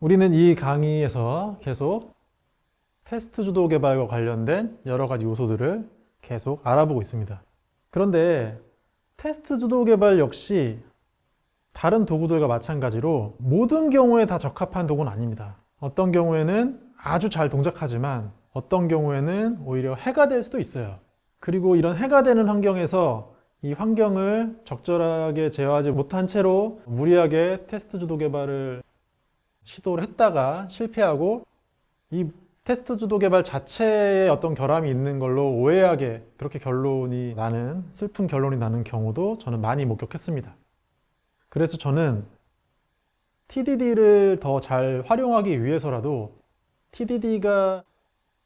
우리는 이 강의에서 계속 테스트 주도 개발과 관련된 여러 가지 요소들을 계속 알아보고 있습니다. 그런데 테스트 주도 개발 역시 다른 도구들과 마찬가지로 모든 경우에 다 적합한 도구는 아닙니다. 어떤 경우에는 아주 잘 동작하지만 어떤 경우에는 오히려 해가 될 수도 있어요. 그리고 이런 해가 되는 환경에서 이 환경을 적절하게 제어하지 못한 채로 무리하게 테스트 주도 개발을 시도를 했다가 실패하고 이 테스트 주도 개발 자체에 어떤 결함이 있는 걸로 오해하게 그렇게 결론이 나는 슬픈 결론이 나는 경우도 저는 많이 목격했습니다. 그래서 저는 TDD를 더 잘 활용하기 위해서라도 TDD가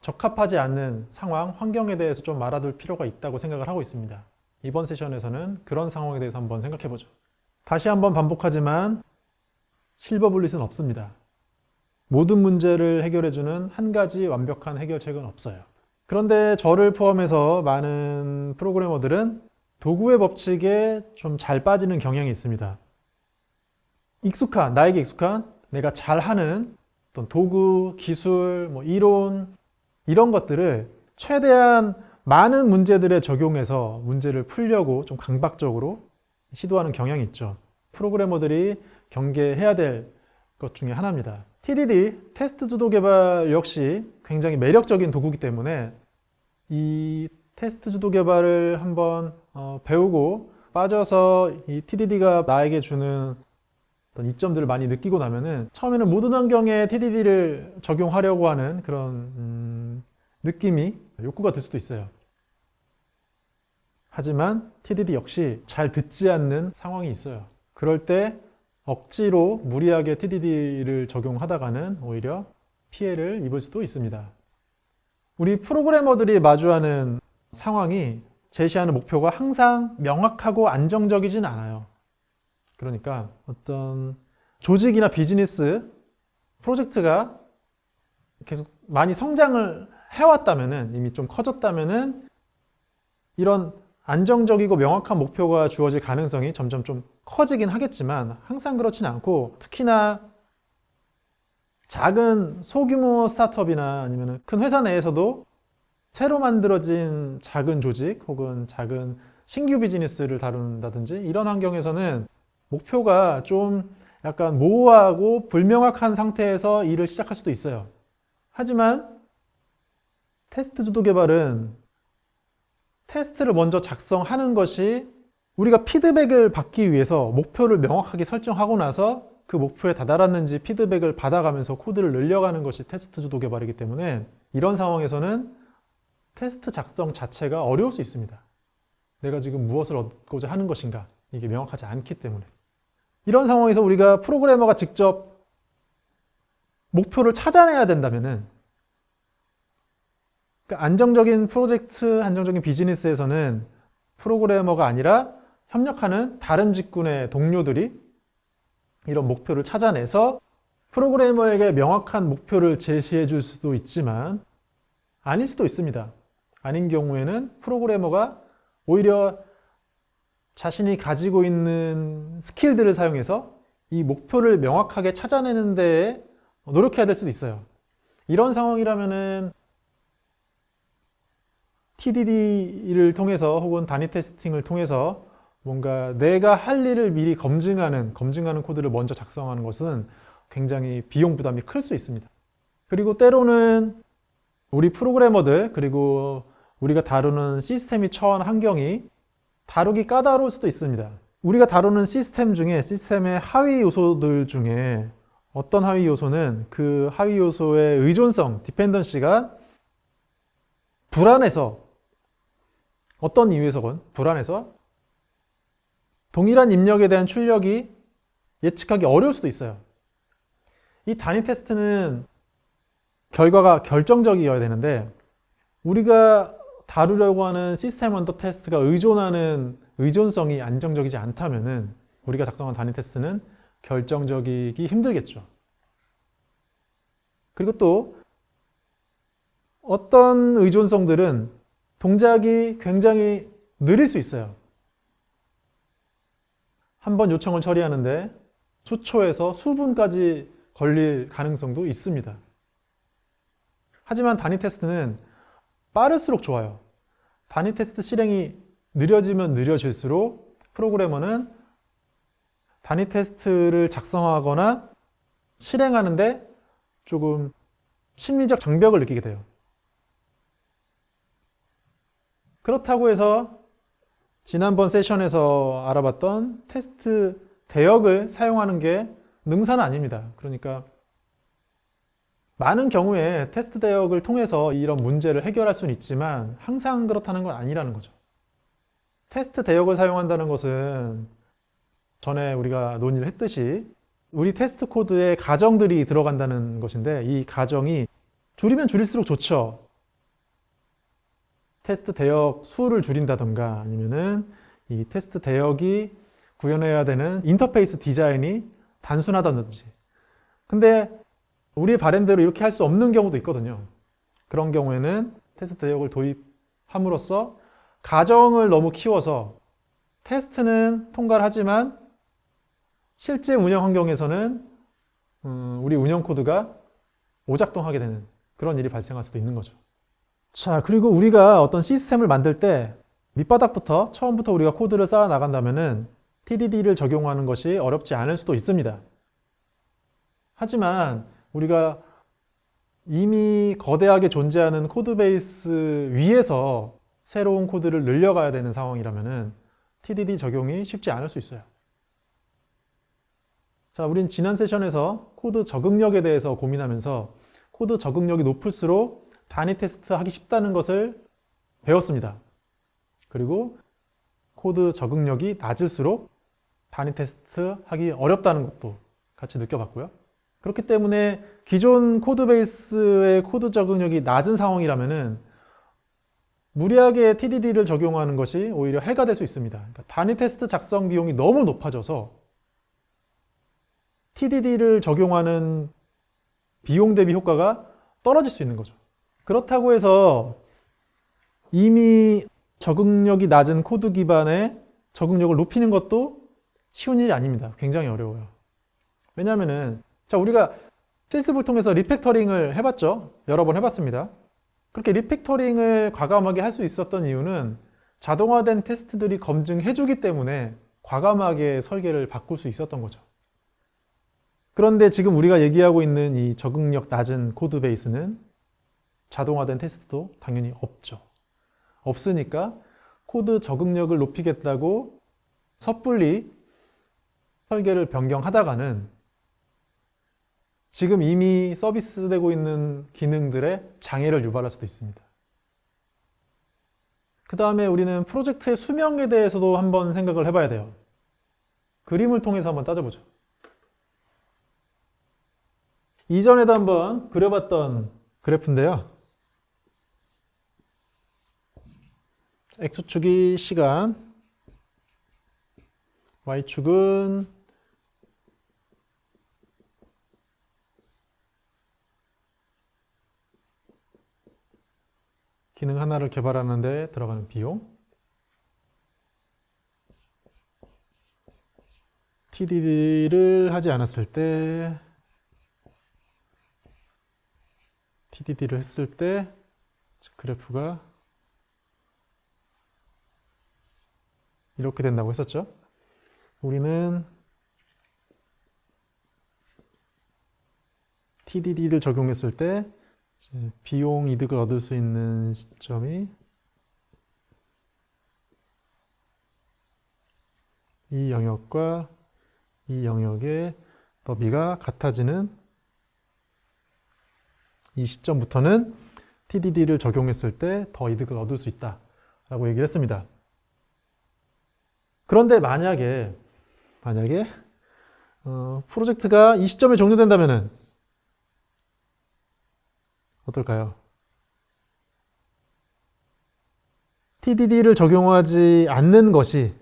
적합하지 않는 상황, 환경에 대해서 좀 말아둘 필요가 있다고 생각을 하고 있습니다. 이번 세션에서는 그런 상황에 대해서 한번 생각해 보죠. 다시 한번 반복하지만 실버 블릿은 없습니다. 모든 문제를 해결해주는 한 가지 완벽한 해결책은 없어요. 그런데 저를 포함해서 많은 프로그래머들은 도구의 법칙에 좀 잘 빠지는 경향이 있습니다. 익숙한, 나에게 익숙한, 내가 잘하는 어떤 도구, 기술, 뭐 이론, 이런 것들을 최대한 많은 문제들에 적용해서 문제를 풀려고 좀 강박적으로 시도하는 경향이 있죠. 프로그래머들이 경계해야 될 것 중에 하나입니다. TDD, 테스트 주도 개발 역시 굉장히 매력적인 도구이기 때문에 이 테스트 주도 개발을 한번 어, 배우고 빠져서 이 TDD가 나에게 주는 어떤 이점들을 많이 느끼고 나면은 처음에는 모든 환경에 TDD를 적용하려고 하는 그런 음, 느낌이 욕구가 될 수도 있어요. 하지만 TDD 역시 잘 듣지 않는 상황이 있어요. 그럴 때 억지로 무리하게 TDD를 적용하다가는 오히려 피해를 입을 수도 있습니다. 우리 프로그래머들이 마주하는 상황이 제시하는 목표가 항상 명확하고 안정적이진 않아요. 그러니까 어떤 조직이나 비즈니스 프로젝트가 계속 많이 성장을 해왔다면은 이미 좀 커졌다면은 이런 안정적이고 명확한 목표가 주어질 가능성이 점점 좀 커지긴 하겠지만 항상 그렇진 않고 특히나 작은 소규모 스타트업이나 아니면 큰 회사 내에서도 새로 만들어진 작은 조직 혹은 작은 신규 비즈니스를 다룬다든지 이런 환경에서는 목표가 좀 약간 모호하고 불명확한 상태에서 일을 시작할 수도 있어요. 하지만 테스트 주도 개발은 테스트를 먼저 작성하는 것이 우리가 피드백을 받기 위해서 목표를 명확하게 설정하고 나서 그 목표에 다다랐는지 피드백을 받아가면서 코드를 늘려가는 것이 테스트 주도 개발이기 때문에 이런 상황에서는 테스트 작성 자체가 어려울 수 있습니다. 내가 지금 무엇을 얻고자 하는 것인가 이게 명확하지 않기 때문에 이런 상황에서 우리가 프로그래머가 직접 목표를 찾아내야 된다면은 그러니까 안정적인 프로젝트, 안정적인 비즈니스에서는 프로그래머가 아니라 협력하는 다른 직군의 동료들이 이런 목표를 찾아내서 프로그래머에게 명확한 목표를 제시해 줄 수도 있지만 아닐 수도 있습니다. 아닌 경우에는 프로그래머가 오히려 자신이 가지고 있는 스킬들을 사용해서 이 목표를 명확하게 찾아내는 데에 노력해야 될 수도 있어요. 이런 상황이라면은 TDD를 통해서 혹은 단위 테스팅을 통해서 뭔가 내가 할 일을 미리 검증하는, 검증하는 코드를 먼저 작성하는 것은 굉장히 비용 부담이 클 수 있습니다. 그리고 때로는 우리 프로그래머들, 그리고 우리가 다루는 시스템이 처한 환경이 다루기 까다로울 수도 있습니다. 우리가 다루는 시스템 중에 시스템의 하위 요소들 중에 어떤 하위 요소는 그 하위 요소의 의존성, 디펜던시가 불안해서 어떤 이유에서건 불안해서 동일한 입력에 대한 출력이 예측하기 어려울 수도 있어요. 이 단위 테스트는 결과가 결정적이어야 되는데 우리가 다루려고 하는 시스템 언더 테스트가 의존하는 의존성이 안정적이지 않다면은 우리가 작성한 단위 테스트는 결정적이기 힘들겠죠. 그리고 또 어떤 의존성들은 동작이 굉장히 느릴 수 있어요. 한 번 요청을 처리하는데 수초에서 수분까지 걸릴 가능성도 있습니다. 하지만 단위 테스트는 빠를수록 좋아요. 단위 테스트 실행이 느려지면 느려질수록 프로그래머는 단위 테스트를 작성하거나 실행하는데 조금 심리적 장벽을 느끼게 돼요. 그렇다고 해서 지난번 세션에서 알아봤던 테스트 대역을 사용하는 게 능사는 아닙니다. 그러니까 많은 경우에 테스트 대역을 통해서 이런 문제를 해결할 수는 있지만 항상 그렇다는 건 아니라는 거죠. 테스트 대역을 사용한다는 것은 전에 우리가 논의를 했듯이 우리 테스트 코드에 가정들이 들어간다는 것인데 이 가정이 줄이면 줄일수록 좋죠. 테스트 대역 수를 줄인다던가 아니면은 이 테스트 대역이 구현해야 되는 인터페이스 디자인이 단순하다든지. 근데 우리의 바램대로 이렇게 할 수 없는 경우도 있거든요. 그런 경우에는 테스트 대역을 도입함으로써 가정을 너무 키워서 테스트는 통과를 하지만 실제 운영 환경에서는 음, 우리 운영 코드가 오작동하게 되는 그런 일이 발생할 수도 있는 거죠. 자, 그리고 우리가 어떤 시스템을 만들 때 밑바닥부터 처음부터 우리가 코드를 쌓아 나간다면은 TDD를 적용하는 것이 어렵지 않을 수도 있습니다. 하지만 우리가 이미 거대하게 존재하는 코드 베이스 위에서 새로운 코드를 늘려가야 되는 상황이라면은 TDD 적용이 쉽지 않을 수 있어요. 자, 우린 지난 세션에서 코드 적응력에 대해서 고민하면서 코드 적응력이 높을수록 단위 테스트 하기 쉽다는 것을 배웠습니다. 그리고 코드 적응력이 낮을수록 단위 테스트 하기 어렵다는 것도 같이 느껴봤고요. 그렇기 때문에 기존 코드 베이스의 코드 적응력이 낮은 상황이라면은 무리하게 TDD를 적용하는 것이 오히려 해가 될 수 있습니다. 그러니까 단위 테스트 작성 비용이 너무 높아져서 TDD를 적용하는 비용 대비 효과가 떨어질 수 있는 거죠. 그렇다고 해서 이미 적응력이 낮은 코드 기반의 적응력을 높이는 것도 쉬운 일이 아닙니다. 굉장히 어려워요. 왜냐하면은 자 우리가 실습을 통해서 리팩터링을 해봤죠. 여러 번 해봤습니다. 그렇게 리팩터링을 과감하게 할 수 있었던 이유는 자동화된 테스트들이 검증해주기 때문에 과감하게 설계를 바꿀 수 있었던 거죠. 그런데 지금 우리가 얘기하고 있는 이 적응력 낮은 코드 베이스는 자동화된 테스트도 당연히 없죠. 없으니까 코드 적응력을 높이겠다고 섣불리 설계를 변경하다가는 지금 이미 서비스되고 있는 기능들의 장애를 유발할 수도 있습니다. 그 다음에 우리는 프로젝트의 수명에 대해서도 한번 생각을 해봐야 돼요. 그림을 통해서 한번 따져보죠. 이전에도 한번 그려봤던 그래프인데요. X축이 시간, Y축은 기능 하나를 개발하는데 들어가는 비용, TDD를 하지 않았을 때, TDD를 했을 때 그래프가 이렇게 된다고 했었죠. 우리는 TDD를 적용했을 때 비용 이득을 얻을 수 있는 시점이 이 영역과 이 영역의 너비가 같아지는 이 시점부터는 TDD를 적용했을 때 더 이득을 얻을 수 있다 라고 얘기를 했습니다. 그런데 만약에 만약에 어, 프로젝트가 이 시점에 종료된다면은 어떨까요? TDD를 적용하지 않는 것이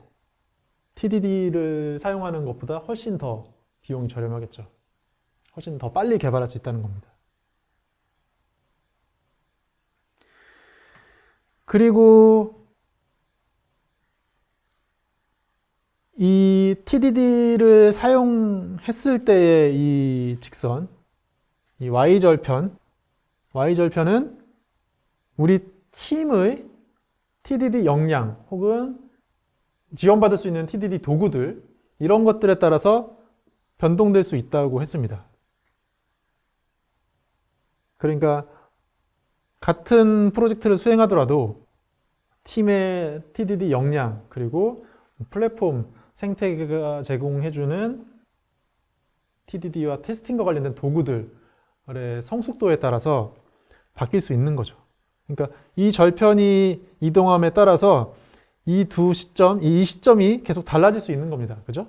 TDD를 사용하는 것보다 훨씬 더 비용이 저렴하겠죠. 훨씬 더 빨리 개발할 수 있다는 겁니다. 그리고 이 TDD를 사용했을 때의 이 직선, 이 Y절편, Y절편은 우리 팀의 TDD 역량 혹은 지원받을 수 있는 TDD 도구들 이런 것들에 따라서 변동될 수 있다고 했습니다. 그러니까 같은 프로젝트를 수행하더라도 팀의 TDD 역량 그리고 플랫폼 생태계가 제공해주는 TDD와 테스팅과 관련된 도구들의 성숙도에 따라서 바뀔 수 있는 거죠. 그러니까 이 절편이 이동함에 따라서 이 두 시점, 이 시점이 계속 달라질 수 있는 겁니다. 그죠?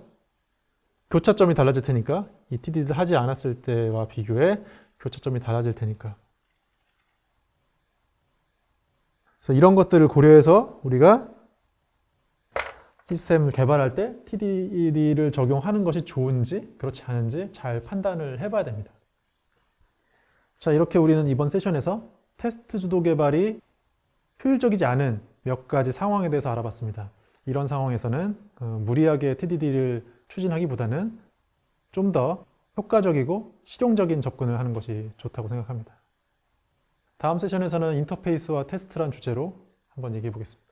교차점이 달라질 테니까 이 TDD를 하지 않았을 때와 비교해 교차점이 달라질 테니까. 그래서 이런 것들을 고려해서 우리가 시스템을 개발할 때 TDD를 적용하는 것이 좋은지 그렇지 않은지 잘 판단을 해봐야 됩니다. 자, 이렇게 우리는 이번 세션에서 테스트 주도 개발이 효율적이지 않은 몇 가지 상황에 대해서 알아봤습니다. 이런 상황에서는 어, 무리하게 TDD를 추진하기보다는 좀 더 효과적이고 실용적인 접근을 하는 것이 좋다고 생각합니다. 다음 세션에서는 인터페이스와 테스트란 주제로 한번 얘기해 보겠습니다.